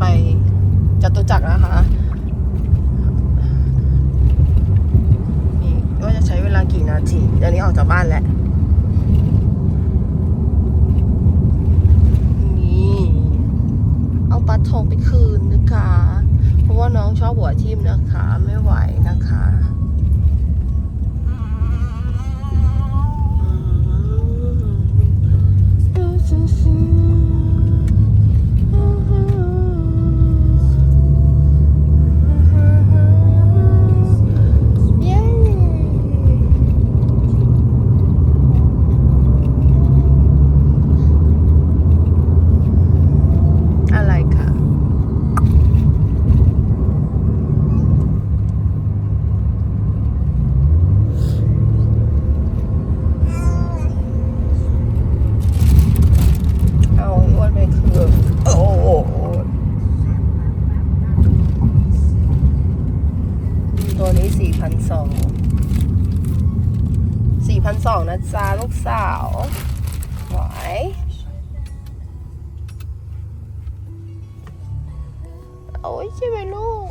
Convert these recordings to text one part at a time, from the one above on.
ไปจตุจักรนะคะนี่ว่าจะใช้เวลากี่นาทีเดี๋ยวนี้ออกจากบ้านแล้วนี่เอาปลาทองไปคืนนะคะ เพราะว่าน้องชอบหัวทิ่มนะคะ ไม่ไหวนะคะ สี่พันสองนะจ๊ะลูกสาวไหวโอ้ยใช่ไหมลูก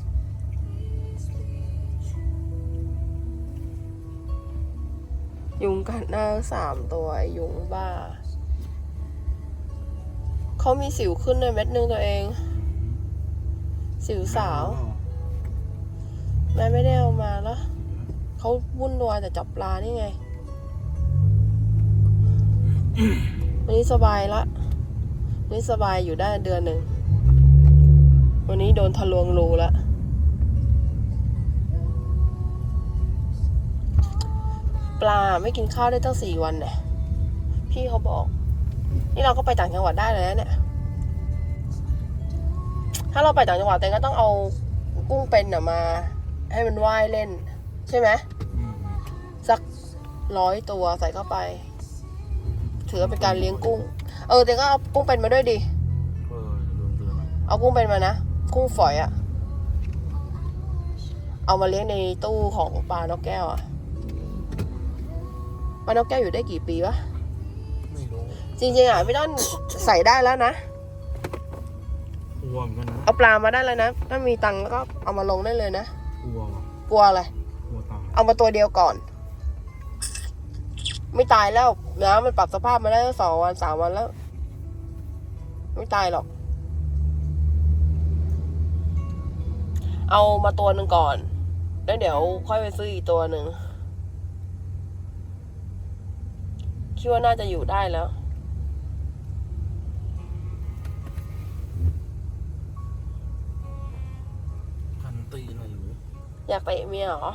ยุงกัดหน้าสามตัวไอยุงบ้า เขามีสิวขึ้นในเม็ดนึงตัวเอง สิวสาว แม่ไม่ได้เอามาแล้วเขาวุ่นวายแต่จับปลานี่ไง วันนี้สบายละวันนี้สบายอยู่ได้เดือนหนึ่ง วันนี้โดนทะลวงรูละปลาไม่กินข้าวได้ตั้งสี่วันเนี่ยพี่เขาบอก นี่เราก็ไปต่างจังหวัดได้เลยนะเนี่ย ถ้าเราไปต่างจังหวัดเต็งก็ต้องเอากุ้งเป็นน่ะมา ให้มันว่ายเล่น ใช่ไหมสักร้อยตัวใส่เข้าไป ถือว่าเป็นการเลี้ยงกุ้ง เออเต็งก็เอากุ้งเป็นมาด้วยดิ เออรวมเดือนอะเอากุ้งเป็นมานะ กุ้งฝอยอะเอามาเลี้ยงในตู้ของปลานกแก้วอะปลานกแก้วอยู่ได้กี่ปีวะ ไม่รู้จริงๆอะพี่ต้น ใส่ได้แล้วนะ กลัวเหมือนกันนะเอาปลามาได้แล้วนะ ถ้ามีตังค์แล้วก็เอามาลงได้เลยนะ กลัวว่ะกลัวอะไร กลัวตายเอามาตัวเดียวก่อน ไม่ตายแล้วน้ำมันปรับสภาพมาได้ตั้งสองวันสามวันแล้ว ไม่ตายหรอก เอามาตัวหนึ่งก่อน แล้วเดี๋ยวค่อยไปซื้ออีกตัวหนึ่งคิดว่าน่าจะอยู่ได้แล้วพันตีหน่อยอยู่อยากเตะเมียเหรอ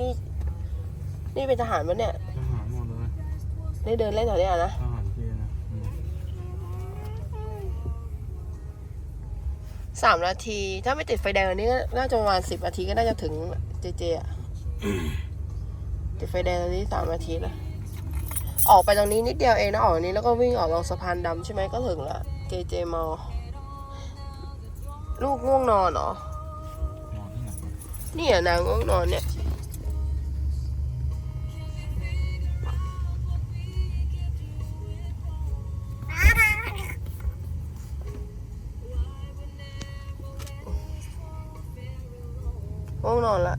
นี่ นี่เป็นทหารปะเนี่ยทหารหมดเลยได้เดินเล่นแถวเนี้ยนะ ทหารเกณฑ์นะอืมสามนาที ถ้าไม่ติดไฟแดงอันนี้ก็น่าจะประมาณสิบนาทีก็น่าจะถึงเจเจอะติดไฟแดงอันนี้สามนาทีแล้วออกไปตรงนี้นิดเดียวเองนะออกตรงนี้แล้วก็วิ่งออกลงสะพานดำใช่ไหมก็ถึงละเจเจมอลูกง่วงนอนเหรอ นอนที่ไหนวะเนี่ยนางง่วงนอนเนี่ย phone on